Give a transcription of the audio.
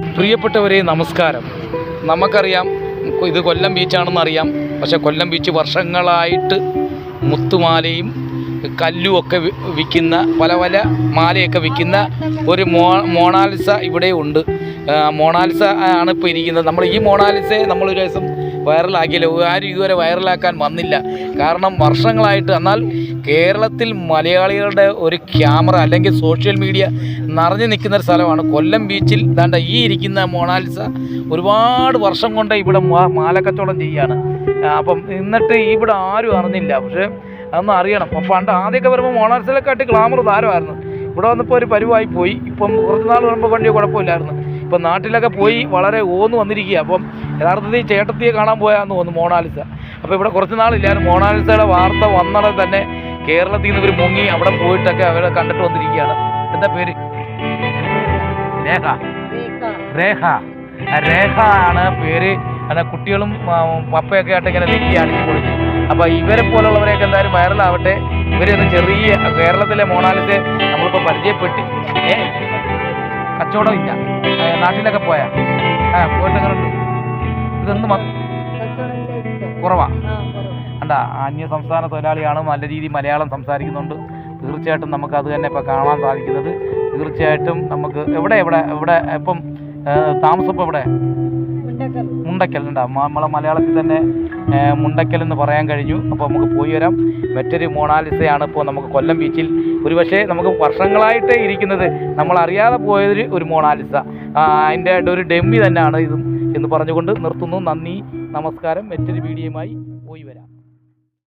പ്രിയപ്പെട്ടവരെ നമസ്കാരം. നമുക്കറിയാം ഇത് കൊല്ലം ബീച്ചാണെന്ന് അറിയാം. പക്ഷേ കൊല്ലം ബീച്ച് വർഷങ്ങളായിട്ട് മുത്തുമാലയും കല്ലും ഒക്കെ വി- വിൽക്കുന്ന പല പല മാലയൊക്കെ വിൽക്കുന്ന ഒരു മോ മോണാലിസ ഇവിടെ ഉണ്ട്. മോണാലിസ ആണ് ഇപ്പോൾ ഇരിക്കുന്നത്. നമ്മൾ ഈ മോണാലിസയെ നമ്മളൊരു ദിവസം വൈറലാക്കിയില്ല. ആരും ഇതുവരെ വൈറലാക്കാൻ വന്നില്ല. കാരണം വർഷങ്ങളായിട്ട് എന്നാൽ കേരളത്തിൽ മലയാളികളുടെ ഒരു ക്യാമറ അല്ലെങ്കിൽ സോഷ്യൽ മീഡിയ നിറഞ്ഞു നിൽക്കുന്ന ഒരു സ്ഥലമാണ് കൊല്ലം ബീച്ചിൽ. ദാണ്ട ഈ ഇരിക്കുന്ന മോണാലിസ ഒരുപാട് വർഷം കൊണ്ട് ഇവിടെ മാലക്കച്ചവടം ചെയ്യാണ് അപ്പം എന്നിട്ട് ഇവിടെ ആരും അറിഞ്ഞില്ല. പക്ഷേ അതൊന്നും അറിയണം. അപ്പം പണ്ട് ആദ്യമൊക്കെ വരുമ്പോൾ മൊണാലിസയിലെക്കാട്ടി ഗ്ലാമർ താരമായിരുന്നു. ഇവിടെ വന്നപ്പോൾ ഒരു പരിവായി പോയി. ഇപ്പം കുറച്ച് നാൾ വരുമ്പോൾ വലിയ കുഴപ്പമില്ലായിരുന്നു. ഇപ്പം നാട്ടിലൊക്കെ പോയി വളരെ ഓന്ന് വന്നിരിക്കുക അപ്പം യഥാർത്ഥത്തിൽ ചേട്ടത്തിയെ കാണാൻ പോയാന്ന് തോന്നുന്നു മോണാലിസ. അപ്പോൾ ഇവിടെ കുറച്ച് നാളില്ലായിരുന്നു. മോണാലിസയുടെ വാർത്ത വന്നത് തന്നെ കേരളത്തിൽ നിന്ന് ഇവർ മുങ്ങി അവിടെ പോയിട്ടൊക്കെ അവരെ കണ്ടിട്ട് വന്നിരിക്കുകയാണ്. എന്താ പേര്? രേഖ. രേഖ. രേഖ. ആണ് പേര്. അങ്ങനെ കുട്ടികളും പപ്പയൊക്കെ ആയിട്ട് ഇങ്ങനെ നിൽക്കുക അടിച്ചു പൊളിച്ച്. അപ്പോൾ ഇവരെ പോലുള്ളവരെയൊക്കെ എന്തായാലും വൈറലാവട്ടെ ഇവരെ ചെറിയ കേരളത്തിലെ മോണാലിസെ നമ്മളിപ്പോൾ പരിചയപ്പെട്ടി. ഏ? കച്ചവടം ഇല്ല നാട്ടിലൊക്കെ പോയാ. ഉണ്ട്? ഇതൊന്നും കുറവാ. അല്ല അന്യ സംസ്ഥാന തൊഴിലാളിയാണ് നല്ല രീതിയിൽ മലയാളം സംസാരിക്കുന്നുണ്ട്. തീർച്ചയായിട്ടും നമുക്ക് അത് തന്നെ ഇപ്പോൾ കാണാൻ സാധിക്കുന്നത്. തീർച്ചയായിട്ടും നമുക്ക് എവിടെ എവിടെ എവിടെ ഇപ്പം താമസം എവിടെ? മുണ്ടക്കൽ. ഉണ്ടാ? നമ്മളെ മലയാളത്തിൽ തന്നെ മുണ്ടക്കൽ എന്ന് പറയാൻ കഴിഞ്ഞു. അപ്പോൾ നമുക്ക് പോയി വരാം. മറ്റൊരു മോണാലിസയാണ് ഇപ്പോൾ നമുക്ക് കൊല്ലം ബീച്ചിൽ ഒരുപക്ഷെ നമുക്ക് വർഷങ്ങളായിട്ട് ഇരിക്കുന്നത് നമ്മൾ അറിയാതെ പോയൊരു ഒരു മോണാലിസ. അതിന്റെ ഒരു ഡെമ്മി തന്നെയാണ് ഇതും എന്ന് പറഞ്ഞുകൊണ്ട് നിർത്തുന്നു. നന്ദി നമസ്കാരം. മറ്റൊരു വീഡിയോയുമായി പോയി വരാം.